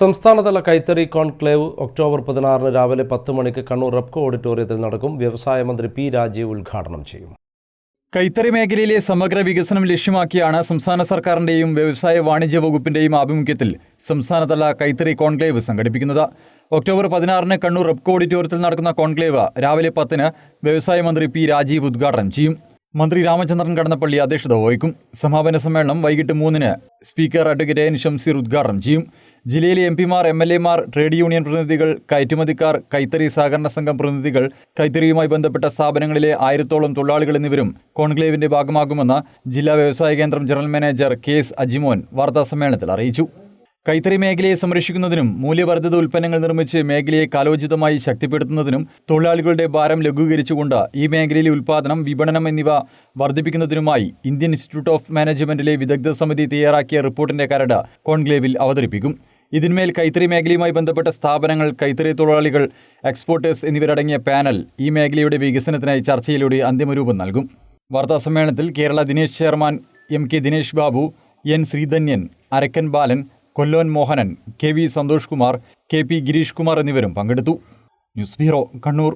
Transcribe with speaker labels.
Speaker 1: സംസ്ഥാനതല കൈത്തറി conclave October പതിനാറിന് രാവിലെ പത്ത് മണിക്ക് കണ്ണൂർ റെപ്കോ ഓഡിറ്റോറിയത്തിൽ നടക്കും. വ്യവസായ മന്ത്രി പി രാജീവ് ഉദ്ഘാടനം ചെയ്യും.
Speaker 2: കൈത്തറി മേഖലയിലെ സമഗ്ര വികസനം ലക്ഷ്യമാക്കിയാണ് സംസ്ഥാന സർക്കാരിന്റെയും വ്യവസായ വാണിജ്യ വകുപ്പിന്റെയും ആഭിമുഖ്യത്തിൽ സംസ്ഥാനതല കൈത്തറി കോൺക്ലേവ് സംഘടിപ്പിക്കുന്നത്. ഒക്ടോബർ പതിനാറിന് കണ്ണൂർ റെപ്കോ ഓഡിറ്റോറിയത്തിൽ നടക്കുന്ന കോൺക്ലേവ് രാവിലെ പത്തിന് വ്യവസായ മന്ത്രി പി രാജീവ് ഉദ്ഘാടനം ചെയ്യും. മന്ത്രി രാമചന്ദ്രൻ കടന്നപ്പള്ളി അധ്യക്ഷത വഹിക്കും. സമാപന സമ്മേളനം വൈകിട്ട് മൂന്നിന് സ്പീക്കർ അഡ്വക്കേറ്റ് എൻ ഷംസീർ ഉദ്ഘാടനം ചെയ്യും. ജില്ലയിലെ എം പിമാർ എം എൽ എമാർ ട്രേഡ് യൂണിയൻ പ്രതിനിധികൾ കയറ്റുമതിക്കാർ കൈത്തറി സഹകരണ സംഘം പ്രതിനിധികൾ കൈത്തറിയുമായി ബന്ധപ്പെട്ട സ്ഥാപനങ്ങളിലെ ആയിരത്തോളം തൊഴിലാളികൾ എന്നിവരും കോൺക്ലേവിന്റെ ഭാഗമാകുമെന്ന് ജില്ലാ വ്യവസായ കേന്ദ്രം general manager K S Ajimon വാർത്താസമ്മേളനത്തിൽ അറിയിച്ചു. കൈത്തറി മേഖലയെ സംരക്ഷിക്കുന്നതിനും മൂല്യവർദ്ധിത ഉൽപ്പന്നങ്ങൾ നിർമ്മിച്ച് മേഖലയെ കാലോചിതമായി ശക്തിപ്പെടുത്തുന്നതിനും തൊഴിലാളികളുടെ ഭാരം ലഘൂകരിച്ചുകൊണ്ട് ഈ മേഖലയിലെ ഉൽപ്പാദനം വിപണനം എന്നിവ വർദ്ധിപ്പിക്കുന്നതിനുമായി ഇന്ത്യൻ ഇൻസ്റ്റിറ്റ്യൂട്ട് ഓഫ് മാനേജ്മെന്റിലെ വിദഗ്ധ സമിതി തയ്യാറാക്കിയ റിപ്പോർട്ടിന്റെ കരട് കോൺക്ലേവിൽ അവതരിപ്പിക്കും. ഇതിന്മേൽ കൈത്തറി മേഖലയുമായി ബന്ധപ്പെട്ട സ്ഥാപനങ്ങൾ കൈത്തറി തൊഴിലാളികൾ എക്സ്പോർട്ടേഴ്സ് എന്നിവരടങ്ങിയ പാനൽ ഈ മേഖലയുടെ വികസനത്തിനായി ചർച്ചയിലൂടെ അന്തിമരൂപം നൽകും. വാർത്താ സമ്മേളനത്തിൽ Kerala Dinesh chairman M K Dinesh Babu N Sreedhanyan Arakkan Balan Kollon Mohanan K V Santhosh Kumar K P Girish Kumar എന്നിവരും പങ്കെടുത്തു. News bureau Kannur.